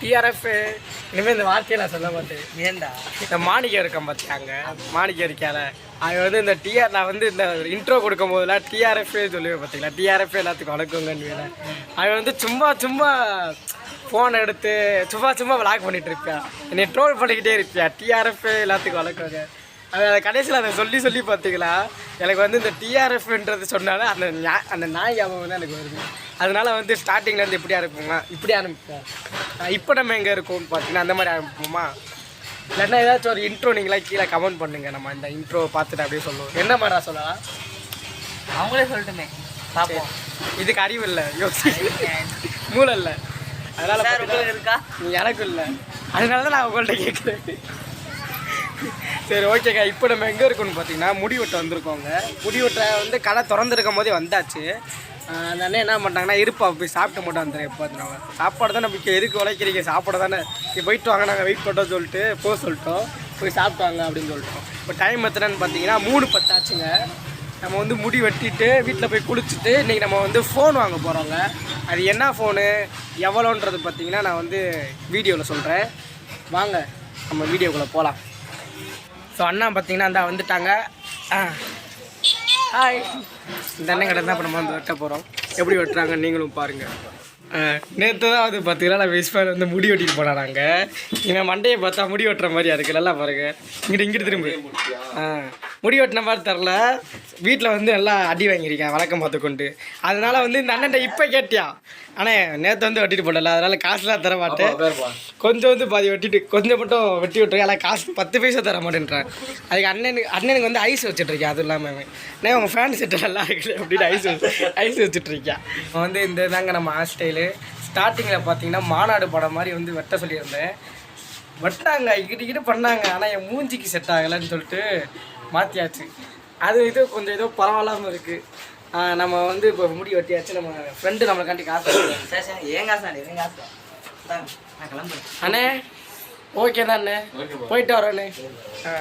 TRF இனிமேல் இந்த வார்த்தையை நான் சொல்ல மாட்டேன். ஏண்டா இந்த மாணிக்கம் இருக்கான் பார்த்தாங்க மாணிக்கம் இருக்கால அவன் வந்து இந்த டிஆர் நான் வந்து இந்த இன்ட்ரோ கொடுக்கும் போதெல்லாம் டிஆர்எஃப் சொல்லுவேன் பார்த்தீங்களா டிஆர்எஃப் எல்லாத்துக்கும் வணக்கங்கன்னு அவன் வந்து சும்மா சும்மா ஃபோன் எடுத்து சும்மா சும்மா விளாக் பண்ணிகிட்டு இருப்பியா? என்னை ட்ரோல் பண்ணிக்கிட்டே இருப்பியா? டிஆர்எஃப் எல்லாத்துக்கும் வணக்கங்க. அது கடைசியில் அதை சொல்லி சொல்லி பார்த்தீங்களா? எனக்கு வந்து இந்த டிஆர்எஃப்ன்றது சொன்னாலே அந்த ஞா- அந்த நாய் ஞாபகம் வந்து எனக்கு வருது. அதனால வந்து ஸ்டார்டிங்லேருந்து இப்படி அனுப்புங்க இப்படி அனுப்புவோம் இப்போ நம்ம எங்கே இருக்கோம்னு பார்த்தீங்கன்னா அந்த மாதிரி அனுப்புவோமா? இல்லைன்னா ஏதாச்சும் ஒரு இன்ட்ரோ நீங்களா கீழே கமெண்ட் பண்ணுங்க. நம்ம இந்த இன்ட்ரோ பார்த்துட்டு அப்படியே சொல்லுவோம். என்ன மாதிரிடா சொல்லலாம்? அவங்களே சொல்லட்டுமே. பார்ப்போம். இதுக்கு அறிவு இல்லை. யோசி மூளை இல்லை. அதனால இருக்கா? நீ எனக்கு இல்லை. அதனால தான் நான் உங்கள்கிட்ட கேட்குறேன். சரி ஓகேக்கா இப்போ நம்ம எங்கே இருக்கோம்னு பார்த்தீங்கன்னா முடிவெட்ட வந்திருக்கோங்க. முடி வெட்ட வந்து கடை திறந்துருக்கும் போதே வந்தாச்சு. அந்த அண்ணன் என்ன பண்ணிட்டாங்கன்னா இருப்பா போய் சாப்பிட்டு மட்டும் வந்துடுறேன் எப்போ நம்ம சாப்பாடு தானே இப்போ எதுக்கு உழைக்கிறீங்க? சாப்பாடு தானே. போயிட்டு வாங்க நாங்கள் வெயிட் பண்ணுறோம் சொல்லிட்டு போக சொல்லிட்டோம். போய் சாப்பிட்டு வாங்க அப்படின்னு சொல்லிட்டோம். இப்போ டைம் எத்தனைன்னு பார்த்தீங்கன்னா மூணு பத்தாச்சுங்க. நம்ம வந்து முடி வெட்டிட்டு வீட்டில் போய் குளிச்சுட்டு இன்றைக்கி நம்ம வந்து ஃபோன் வாங்க போகிறோங்க அது என்ன ஃபோனு எவ்வளோன்றது பார்த்தீங்கன்னா நான் வந்து வீடியோவில் சொல்கிறேன் வாங்க நம்ம வீடியோக்குள்ளே போகலாம் ஸோ அண்ணா பார்த்தீங்கன்னா அந்த வந்துட்டாங்க. ஆ. ஹாய் இந்த அண்ணன் கடை தான் இப்போ நம்ம வந்து வெட்ட போகிறோம் எப்படி வெட்டுறாங்க நீங்களும் பாருங்கள் நேற்று தான் வந்து பார்த்தீங்கன்னா நான் விஸ்வால் வந்து முடி வெட்டிட்டு போனாங்க இவன் மண்டையை பார்த்தா முடி வெட்டுற மாதிரியா இருக்கு. நல்லா பாருங்கள் இங்கிட்டு இங்கிட்டு திரும்ப. ஆ. முடி வெட்டின மாதிரி தரல. வீட்டில் வந்து நல்லா அடி வாங்கியிருக்கேன் வழக்கம் பார்த்து கொண்டு. அதனால வந்து இந்த அண்ணன் இப்போ கேட்டியா? ஆனால் நேற்று வந்து வெட்டிட்டு போடல அதனால காசுலாம் தர மாட்டேன். கொஞ்சம் வந்து பாதி வெட்டிட்டு கொஞ்சம் மட்டும் வெட்டி விட்டுருக்கேன் ஆனால் காசு பத்து பைசா தர மாட்டேன்றான். அதுக்கு அண்ணனுக்கு அண்ணனுக்கு வந்து ஐஸ் வச்சுட்ருக்கேன் அதுவும் இல்லாமல் நான் உங்கள் ஃபேன் செட்டு நல்லா இருக்குது அப்படின்னு ஐஸ் ஐஸ் வச்சுட்ருக்கேன் அவன் வந்து இந்த தாங்க நம்ம ஹாஸ்டைலு ஸ்டார்டிங்கில் பார்த்தீங்கன்னா மாநாடு படம் மாதிரி வந்து வெட்ட சொல்லியிருந்தேன். வெட்டாங்க இக்கிட்டு இக்கிட்டு பண்ணாங்க ஆனால் என் மூஞ்சிக்கு செட் ஆகலைன்னு சொல்லிட்டு மாற்றியாச்சு அது இது கொஞ்சம் ஏதோ பரவாயில்லாமல் இருக்குது நம்ம வந்து இப்போ முடி வெட்டியாச்சு நம்ம ஃப்ரெண்டு நம்மளுக்காண்டி காசு ஏன் காசு ஏன் காசு இந்தாங்க, நான் கிளம்புறேன். அண்ணே ஓகே தான் அண்ணே. போயிட்டு வரோண்ணே ஆ.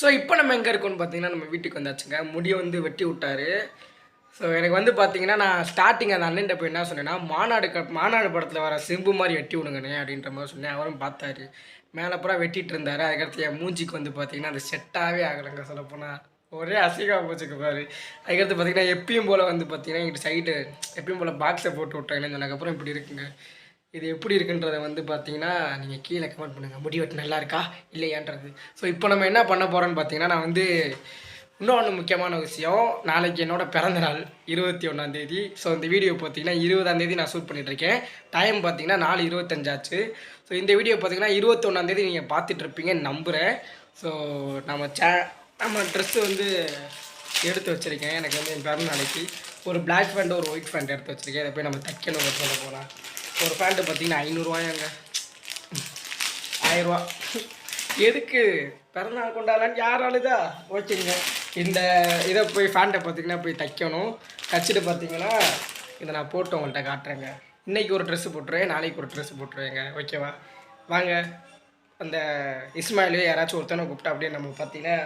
ஸோ இப்போ நம்ம எங்கே இருக்கோம்னு பார்த்தீங்கன்னா நம்ம வீட்டுக்கு வந்தாச்சுங்க. முடியை வந்து வெட்டி விட்டாரு. ஸோ எனக்கு வந்து பார்த்தீங்கன்னா நான் ஸ்டார்டிங் அந்த அண்ணன்ட்ட போய் என்ன சொன்னேன்னா மாநாடு க மாநாடு படத்தில் வர சிம்பு மாதிரி வெட்டி விடுங்கண்ணே அப்படின்ற மாதிரி சொன்னேன். அவரும் பார்த்தாரு. மேலே பூரா வெட்டிட்டு இருந்தார். அதுக்கடுத்து என் மூஞ்சிக்கு வந்து பார்த்தீங்கன்னா அது செட்டாகவே ஆகலைங்க சொல்லப்போனால் ஒரே அசிங்கமாக போச்சுக்கு பாரு. அதுக்கடுத்து பார்த்தீங்கன்னா எப்பயும் போல் வந்து பார்த்தீங்கன்னா எங்கிட்ட சைடு எப்பயும் போல் பாக்ஸை போட்டு விட்டாங்கன்னு சொன்னதுக்கப்புறம் இப்படி இருக்குங்க. இது எப்படி இருக்குன்றதை வந்து பார்த்தீங்கன்னா நீங்கள் கீழே கமெண்ட் பண்ணுங்கள் முடி வெட்டு நல்லா இருக்கா? இல்லையான்றது. ஸோ இப்போ நம்ம என்ன பண்ண போகிறோன்னு பார்த்தீங்கன்னா நான் வந்து இன்னொன்று முக்கியமான விஷயம். நாளைக்கு என்னோடய பிறந்த நாள் இருபத்தி ஒன்றாந்தேதி ஸோ இந்த வீடியோ பார்த்தீங்கன்னா இருபதாந்தேதி நான் ஷூட் பண்ணிகிட்ருக்கேன் டைம் பார்த்தீங்கன்னா நாலு இருபத்தஞ்சாச்சு. ஸோ இந்த வீடியோ பார்த்தீங்கன்னா இருபத்தொன்னாந்தேதி நீங்கள் பார்த்துட்ருப்பீங்கன்னு நம்புகிறேன் ஸோ நம்ம சே நம்ம ட்ரெஸ்ஸு வந்து எடுத்து வச்சுருக்கேன். எனக்கு வந்து என் பிறந்த நாளைக்கு ஒரு பிளாக் ஃபேண்ட் ஒரு ஒயிட் ஃபேண்ட் எடுத்து வச்சுருக்கேன். இதை போய் நம்ம தைக்கணும் ஒரு சொல்ல போனால் ஒரு பேண்ட்டு பார்த்தீங்கன்னா ஐநூறுரூவாயாங்க ஆயிரரூவா எதுக்கு? பிறந்தநாள் கொண்டாடலான்னு யார் ஆளுதா ஓகேங்க. இந்த இதை போய் ஃபேண்ட்டை பார்த்தீங்கன்னா போய் தைக்கணும். தைச்சிட்டு பார்த்தீங்கன்னா இதை நான் போட்டு உங்கள்கிட்ட காட்டுறேங்க. இன்றைக்கி ஒரு ட்ரெஸ்ஸு போட்டுருவேன் நாளைக்கு ஒரு ட்ரெஸ்ஸு போட்டுருவேங்க. ஓகேவா வாங்க. அந்த இஸ்மாயிலு யாராச்சும் ஒருத்தனை கூப்பிட்டா அப்படியே நம்ம பார்த்தீங்கன்னா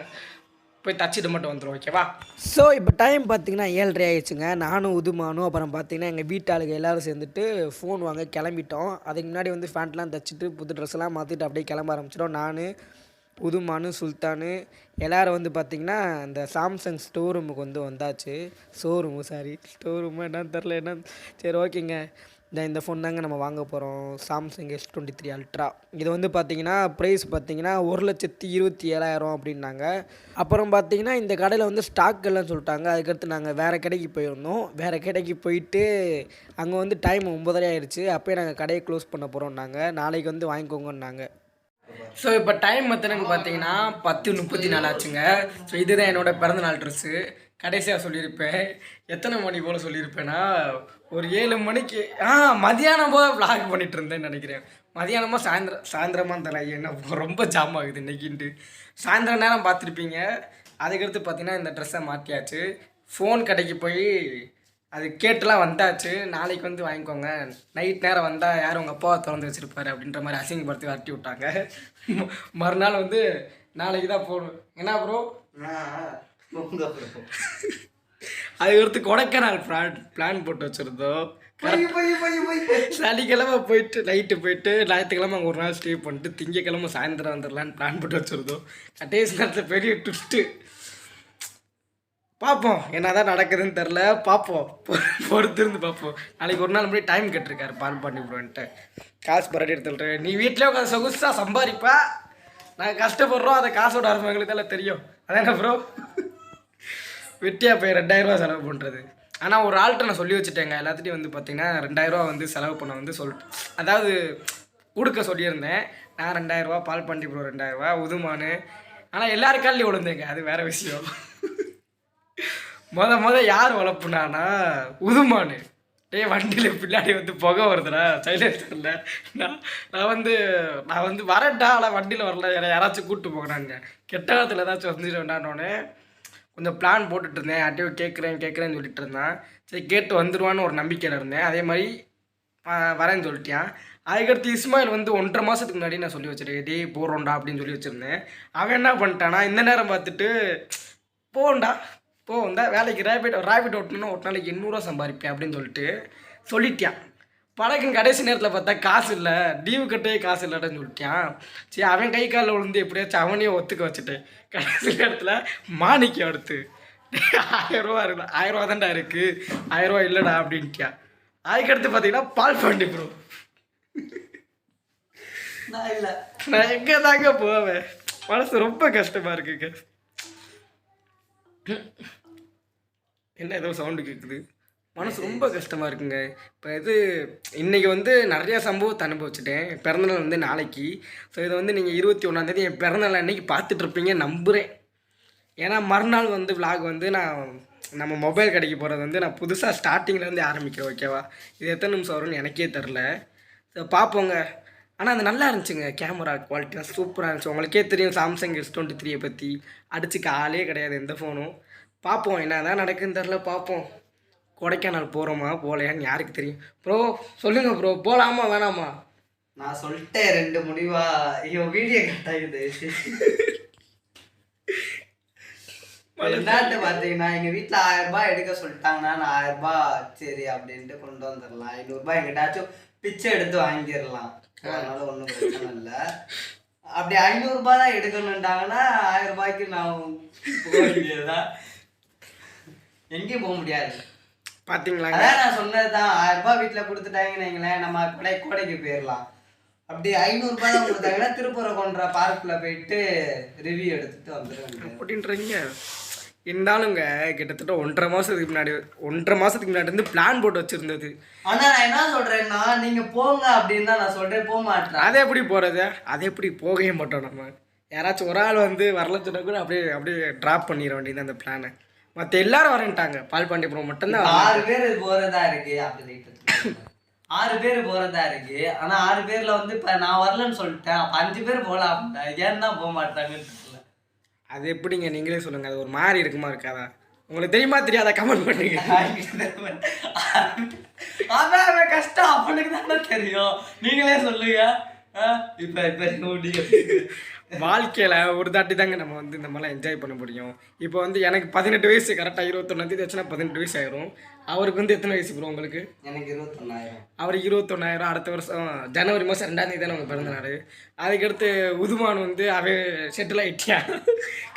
போய் தச்சுட்டு மட்டும் வந்துடும் ஓகேவா ஸோ இப்போ டைம் பார்த்தீங்கன்னா ஏழ்ரை ஆயிடுச்சுங்க. நானும் உதுமானும் அப்புறம் பார்த்தீங்கன்னா எங்கள் வீட்டாளுங்க எல்லோரும் சேர்ந்துட்டு ஃபோன் வாங்க கிளம்பிட்டோம். அதுக்கு முன்னாடி வந்து ஃபேண்ட்லாம் தச்சுட்டு புது ட்ரெஸ்லாம் மாற்றிட்டு அப்படியே கிளம்ப ஆரம்பிச்சிட்டோம். நான் புதுமானு சுல்தானு எல்லோரும் வந்து பார்த்திங்கன்னா இந்த சாம்சங் ஸ்டோர் ரூமுக்கு வந்து வந்தாச்சு. ஷோரூமு சாரி ஸ்டோர் ரூமு என்னன்னு தெரில என்ன சரி ஓகேங்க இந்த இந்த ஃபோன் தாங்க நம்ம வாங்க போகிறோம் Samsung S twenty three ultra இது வந்து பார்த்தீங்கன்னா ப்ரைஸ் பார்த்தீங்கன்னா ஒரு லட்சத்தி இருபத்தி ஏழாயிரம் அப்படின்னாங்க. அப்புறம் பார்த்தீங்கன்னா இந்த கடையில் வந்து ஸ்டாக் எல்லாம் சொல்லிட்டாங்க. அதுக்கடுத்து நாங்கள் வேறு கடைக்கு போயிருந்தோம். வேறு கடைக்கு போயிட்டு அங்கே வந்து டைம் ஒம்பதரை ஆயிடுச்சு. அப்போயே நாங்கள் கடையை க்ளோஸ் பண்ண போகிறோம்னாங்க நாளைக்கு வந்து வாங்கிக்கோங்கன்னாங்க. ஸோ இப்போ டைம் எத்தனைன்னு பார்த்தீங்கன்னா பத்து முப்பத்தி நாலு ஆச்சுங்க. ஸோ இதுதான் என்னோட பிறந்தநாள் ட்ரெஸ்ஸு கடைசியாக சொல்லியிருப்பேன். எத்தனை மணி போல் சொல்லியிருப்பேன்னா ஒரு ஏழு மணிக்கு ஆ மதியானம் போக விளாக் பண்ணிட்டு இருந்தேன்னு நினைக்கிறேன் மதியானமாக சாயந்தரம் சாயந்தரமாக தெரியல என்ன ரொம்ப ஜாம் ஆகுது இன்னைக்குன்ட்டு சாயந்தரம் நேரம் பார்த்துருப்பீங்க. அதுக்கடுத்து பார்த்தீங்கன்னா இந்த ட்ரெஸ்ஸை மாற்றியாச்சு ஃபோன் கடைக்கு போய் அது கேட்டுலாம் வந்தாச்சு. நாளைக்கு வந்து வாங்கிக்கோங்க. நைட் நேரம் வந்தால் யாரும் உங்கள் அப்பாவை திறந்து வச்சுருப்பாரு அப்படின்ற மாதிரி அசிங்கப்படுத்தி வரட்டி விட்டாங்க. மறுநாள் வந்து நாளைக்கு தான் போகணும் என்ன ப்ரோ அதுக்கடுத்து கொடைக்கானல் பிளான் பிளான் போட்டு வச்சுருந்தோம். சனிக்கிழமை போயிட்டு நைட்டு போயிட்டு ஞாயிற்றுக்கிழமை அங்கே ஒரு நாள் ஸ்டே பண்ணிட்டு திங்கக்கிழமை சாயந்தரம் வந்துடலான்னு பிளான் போட்டு வச்சுருந்தோம். கடைசி நேரத்தில் பெரிய ட்விஸ்ட்டு பார்ப்போம் என்னதான் நடக்குதுன்னு தெரில பார்ப்போம். பொறுத்திருந்து பார்ப்போம். நாளைக்கு ஒரு நாள் முன்னாடி டைம் கேட்டிருக்காரு பால் பண்ணி விடுவேன்ட்டு காசு பரட்டி எடுத்துட்டு நீ வீட்டிலே உட்காந்து சொகுசாக சம்பாதிப்பா. நாங்கள் கஷ்டப்படுறோம் அதை காசோட அரசவங்களுக்கு எல்லாம் தெரியும். அதானே ப்ரோ வெட்டியாக போய் ரெண்டாயிரரூவா செலவு பண்ணுறது ஆனால் ஒரு ஆள்கிட்ட நான் சொல்லி வச்சுட்டேங்க. எல்லாத்துட்டையும் வந்து பார்த்தீங்கன்னா ரெண்டாயிரரூவா வந்து செலவு பண்ண வந்து சொல் அதாவது கொடுக்க சொல்லியிருந்தேன். நான் ரெண்டாயிரரூவா பால் பண்ணி ப்ரோ ரெண்டாயிரரூவா உதுமானு. ஆனால் எல்லாருக்காலையும் விழுந்தேங்க. அது வேறு விஷயம். மொத மொதல் யார் வளர்ப்புனானா உதுமானு. டேய் வண்டியில் பின்னாடி வந்து புகை வருதுடா. சைலன்சரில் நான் நான் வந்து நான் வந்து வரட்டா ஆனால் வண்டியில் வரல. யாராச்சும் கூப்பிட்டு போகிறாங்க கெட்ட காலத்தில் ஏதாச்சும் வந்துடுவேண்டானோடனே கொஞ்சம் பிளான் போட்டுட்டு இருந்தேன் யார்ட்டையும் கேட்குறேன் கேட்குறேன்னு சொல்லிட்டு இருந்தான் சரி கேட்டு வந்துடுவான்னு ஒரு நம்பிக்கையில் இருந்தேன். அதே மாதிரி வரேன்னு சொல்லிட்டான் அதுக்கடுத்து இஸ்மாயில் வந்து ஒன்றரை மாதத்துக்கு முன்னாடி நான் சொல்லி வச்சிருக்கேன். டே போகிறோண்டா அப்படின்னு சொல்லி வச்சுருந்தேன். அவன் என்ன பண்ணிட்டானா இந்த நேரம் பார்த்துட்டு போண்டா போ வந்தா வேலைக்கு ரேபிட் ரேபிட் ஓட்டணும்னா ஒரு நாளைக்கு எண்ணூறுவா சம்பாதிப்பேன் அப்படின்னு சொல்லிட்டு சொல்லிட்டான் பழக்கம் கடைசி நேரத்தில் பார்த்தா காசு இல்லை. லீவு கட்டவே காசு இல்லைன்னு சொல்லிட்டான் சரி அவன் கை காலில் விழுந்து எப்படியாச்சும் அவனையும் ஒத்துக்க வச்சுட்டு கடைசி நேரத்தில் மாணிக்கம் அடுத்து. ஆயிரம் ரூபா இருக்கு ஆயிரம் ரூபா தான்டா இருக்கு. ஆயிரம் ரூபா இல்லைடா அப்படின்ட்டியா. அதுக்கடுத்து பார்த்தீங்கன்னா பால் பாண்டி ப்ரோ நான் இல்லை. நான் எங்கே தாங்க போவேன். மனசு ரொம்ப கஷ்டமாக இருக்குங்க. என்ன ஏதோ சவுண்டு கேட்குது மனசு ரொம்ப கஷ்டமாக இருக்குங்க. இப்போ இது இன்றைக்கி வந்து நிறையா சம்பவத்தை அனுபவிச்சிட்டேன். பிறந்தநாள் வந்து நாளைக்கு. ஸோ இதை வந்து நீங்கள் இருபத்தி ஒன்றாந்தேதி என் பிறந்தநாள் அன்னைக்கு பார்த்துட்ருப்பீங்க நம்புகிறேன் ஏன்னா மறுநாள் வந்து vlog வந்து நான் நம்ம மொபைல் கடைக்கு போகிறது வந்து நான் புதுசாக ஸ்டார்டிங்லேருந்து ஆரம்பிக்கிறேன் ஓகேவா இது எத்தனை நிமிஷம் வரும்னு எனக்கே தெரில. ஸோ பார்ப்போங்க. ஆனால் அது நல்லா இருந்துச்சுங்க. கேமரா குவாலிட்டியாக சூப்பராக இருந்துச்சு. உங்களுக்கே தெரியும் சாம்சங் எஸ் டுவெண்ட்டி த்ரீயை பற்றி அடிச்சுக்க ஆளே கிடையாது எந்த ஃபோனும் பார்ப்போம் என்ன தான் நடக்குன்னு தெரில பார்ப்போம். கொடைக்கானல் போகிறோமா போகலையான்னு யாருக்கு தெரியும்? ப்ரோ சொல்லுங்கள் ப்ரோ போகலாமா வேணாமா? நான் சொல்லிட்டேன் ரெண்டு முடிவா. ஐயோ வீடியோ கட் ஆகுது. என்னட்டு பார்த்தீங்கன்னா எங்க வீட்ல ஆயிரம் ரூபாய் எடுக்க சொல்லிட்டாங்கன்னா நான் ஆயிரம் ரூபாய் சரி அப்படின்ட்டு கொண்டு வந்துடலாம். ஐநூறு ரூபாய் எங்கிட்டாச்சும் பிச்சை எடுத்து வாங்கிடலாம். அதனால ஒன்றும் பிரச்சனை இல்லை. அப்படி ஐநூறு ரூபாய் தான் எடுக்கணுன்ட்டாங்கன்னா ஆயிரம் ரூபாய்க்கு நான் போக வேண்டியதுதான். எங்கேயும் போக முடியாது. பார்த்தீங்களாங்க அதான் நான் சொன்னதுதான். ஆயிரம் ரூபாய் வீட்டுல கொடுத்துட்டாங்கன்னு நம்ம கொடை கோடைக்கு போயிடலாம் அப்படி ஐநூறு ரூபாய் தான் கொடுத்தாங்கன்னா திருப்பரங்குன்ற பார்க்ல போயிட்டு ரிவ்யூ எடுத்துட்டு வந்துட வேண்டியது அப்படின்றீங்க. இருந்தாலுங்க கிட்டத்தட்ட ஒன்றரை மாதத்துக்கு முன்னாடி ஒன்றரை மாதத்துக்கு முன்னாடி இருந்து பிளான் போட்டு வச்சுருந்தது. ஆனா நான் என்ன சொல்றேன்னா நீங்க போங்க அப்படின்னு தான் நான் சொல்றேன். போக மாட்டேன் அதை எப்படி போகிறது அதை எப்படி போகவே மாட்டோம் நம்ம. யாராச்சும் ஒரு ஆள் வந்து வரல சொன்னா கூட அப்படியே அப்படியே ட்ராப் பண்ணிட வேண்டியது அந்த பிளானை மற்ற எல்லாரும் வரேன்ட்டாங்க. பால் பாண்டியபுரம் மட்டும்தான் ஆறு பேர் போறதா இருக்கு அப்படி ரைட்டு. ஆறு பேர் போறதா இருக்கு. ஆனா ஆறு பேர்ல வந்து இப்ப நான் வரலன்னு சொல்லிட்டேன். அப்ப அஞ்சு பேர் போகலாம் அப்படின்ட்டா. ஏன் தான் போக மாட்டாங்கன்னு தெரியல. அது எப்படிங்க? நீங்களே சொல்லுங்கள் அது ஒரு மாதிரி இருக்குமா இருக்காதா? உங்களுக்கு தெரியுமா தெரியாதா? கமெண்ட் பண்ணுங்க. அதான் கஷ்டம். அவனுக்கு தானே தெரியும். நீங்களே சொல்லுங்க. வாழ்க்கையில் ஒரு தாட்டி தாங்க நம்ம வந்து இந்த மாதிரிலாம் என்ஜாய் பண்ண முடியும். இப்போ வந்து எனக்கு பதினெட்டு வயசு கரெக்டாக இருபத்தொன்னாந்தேதி வச்சுன்னா பதினெட்டு வயசு ஆயிரும். அவருக்கு வந்து எத்தனை வயசு ப்ரோ உங்களுக்கு? எனக்கு இருபத்தொன்னாயிரம். அவருக்கு இருபத்தொன்னாயிரம் அடுத்த வருஷம் ஜனவரி மாதம் ரெண்டாம் தேதி தான் அவங்க பிறந்தனாரு அதுக்கடுத்து உதுமான் வந்து அவன் செட்டில் ஆகிட்டியா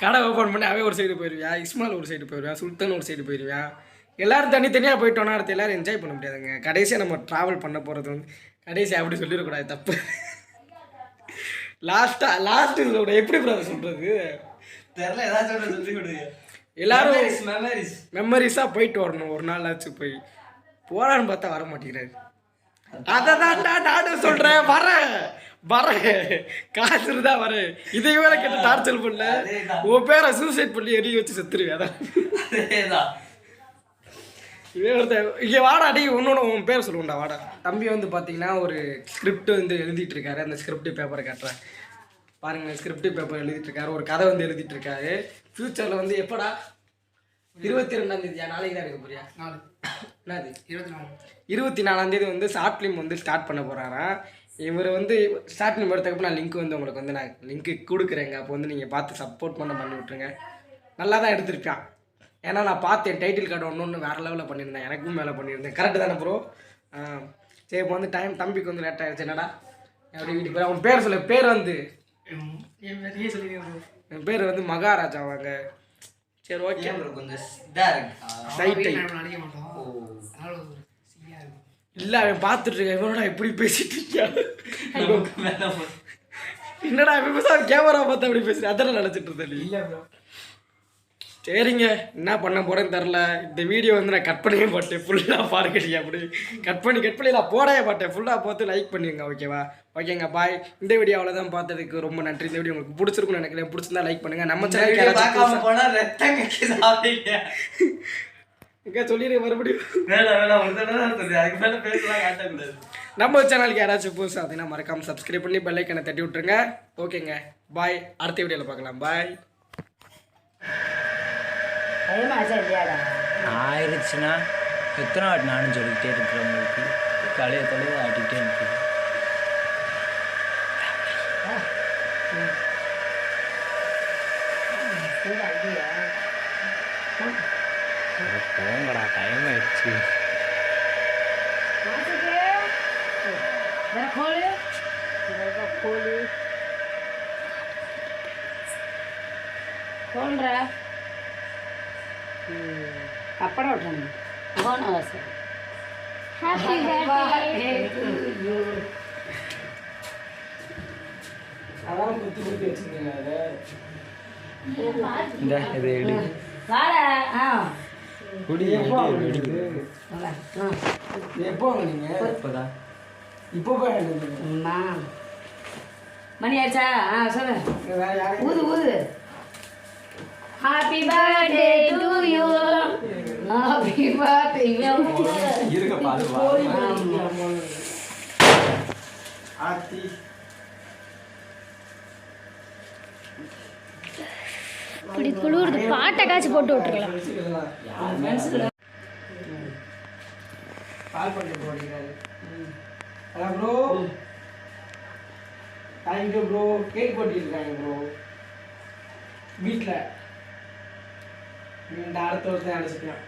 கடை ஓப்பன் பண்ணி அவன் ஒரு சைடு போயிடுவியா இஸ்மால் ஒரு சைடு போயிடுவியா சுல்தான் ஒரு சைடு போயிடுவியா எல்லாரும் தனித்தனியாக போயிட்டோன்னா அடுத்து எல்லாரும் என்ஜாய் பண்ண முடியாதுங்க. கடைசியாக நம்ம ட்ராவல் பண்ண போகிறது வந்து கடைசியாக அப்படி சொல்லிடக்கூடாது தப்பு. லாஸ்ட்டாக லாஸ்ட்டு சொல்ல எப்படி பிரதர் சொல்கிறது தெரியல ஏதாச்சும் சொல்லி கொடுங்க எல்லாரும் மெமரிஸ் மெமரிஸாக போயிட்டு வரணும். ஒரு நாளாச்சும் போய். போகலான்னு பார்த்தா வர மாட்டேங்கிறாரு. அதை தான்டா நானும் சொல்கிறேன் வரேன் வரேன் காசு இருந்தா வரேன் இதை வேற கேட்டு டார்ச்சர் பண்ணல. உன் பேரை சூசைட் பண்ணி எரிய வச்சு செத்துருவேன் அதான். இங்கே வாடா அடி இன்னொன்று உன் பேர் சொல்லுவோம்டா வாடா. தம்பி வந்து பார்த்தீங்கன்னா ஒரு ஸ்கிரிப்ட் வந்து எழுதிட்டு இருக்காரு. அந்த ஸ்கிரிப்ட் பேப்பரை காட்டுறேன். பாருங்க ஸ்கிரிப்ட் பேப்பர் எழுதிட்டு இருக்காரு. ஒரு கதை வந்து எழுதிட்டு இருக்காரு. ஃப்யூச்சரில் வந்து எப்படா? இருபத்தி ரெண்டாம் தேதியா? நாளைக்கு தான் எடுக்க போறியா? நாலு என்னது? இருபத்தி நாலு இருபத்தி நாலாம் தேதி வந்து ஷார்ட் ஃபிலிம் வந்து ஸ்டார்ட் பண்ண போறாராம் இவர் வந்து ஷார்ட் ஃபிலிம் எடுத்தக்கப்ப நான் லிங்க் வந்து உங்களுக்கு வந்து நான் லிங்க்கு கொடுக்குறேங்க. அப்போ வந்து நீங்கள் பார்த்து சப்போர்ட் பண்ண பண்ணி விட்ருங்க நல்லா தான் எடுத்திருக்கான். ஏன்னா நான் பார்த்தேன் டைட்டில் கார்டு ஒன்று ஒன்று வேறு லெவலில் பண்ணியிருந்தேன். எனக்கும் மேலே பண்ணியிருந்தேன். கரெக்டு தானே ப்ரோ ஆ சரி இப்போ வந்து டைம் தம்பிக்கு வந்து லேட் ஆயிடுச்சு. என்னடா? அப்படி வீட்டுக்கு போய் அவன் பேர் சொல்லு. பேர் வந்து? என் பேர் வந்து மகாராஜா அவங்க சரி ஓகே கொஞ்சம் இதா இருக்கா சைட்டை இல்லை அவன் பார்த்துட்டு இருக்கான். இவனோட இப்படி பேசிட்டு இருக்கான். நமக்கு மேல ஒரு- என்னடா இப்ப கேமரா பார்த்து அப்படி பேசுறேன் அதெல்லாம் நினச்சிட்டு இருந்தேன் இல்லை ப்ரோ சரிங்க. என்ன பண்ண போறேன்னு தெரில இந்த வீடியோ வந்து நான் கட் பண்ணவே மாட்டேன் ஃபுல்லாக பார்க்கலையே அப்படி. கட் பண்ணி கட் பண்ணி நான் போடவே மாட்டேன். ஃபுல்லாக பார்த்து லைக் பண்ணுங்க ஓகேவா ஓகேங்க பாய் இந்த வீடியோ அவ்வளோதான் பார்த்ததுக்கு ரொம்ப நன்றி. இந்த வீடியோ உங்களுக்கு பிடிச்சிருக்கும்னு நினைக்கிறேன். பிடிச்சிருந்தா லைக் பண்ணுங்க. நம்ம சேனல். இங்கே சொல்லிடுங்க மறுபடியும். வேணாம், வேணாம், ஒரு தடவை. அதுக்கு மேல பேசலாம் காட்டக்கூடாது. நம்ம சேனலுக்கு யாராச்சும் புதுசாக பார்த்தீங்கன்னா மறக்காம சப்ஸ்கிரைப் பண்ணி பெல் ஐக்கனை தட்டி விட்டுருங்க. ஓகேங்க பாய் அடுத்த வீடியோவில் பார்க்கலாம். பாய் ஏமாச்சா இல்லையாடா ஆயிடுச்சுன்னா எத்தனை வாட்டினான்னு சொல்லிக்கிட்டே இருக்கிறவங்களுக்கு தலையை தலையை ஆட்டிக்கிட்டே இருக்குது போங்கடா டைம் ஆயிடுச்சு खोल खोल खोल रहा పప్పడ ఒకటండి bonus happy birthday to you అలా గుర్తు గుర్తు వచ్చింది కదా இந்த இது ஆ குடி எப்போ எடுக்கு எப்போ நீங்க இப்போதா இப்போ போய் மணி ஆச்சா ஆ சொல்லு ஊது ஊது happy birthday to you happy birthday இருக்க பாரு ஆத்தி. இப்படி குளிருது பாட்டை காய்ச்சி போட்டு விட்டுருக்கலாம் கால் பண்ணி போடுறாரு hello bro thank you bro cake போட்டிருக்காங்க ப்ரோ வீட்டில் இந்த அடுத்த வருஷம் அடிச்சுக்கலாம்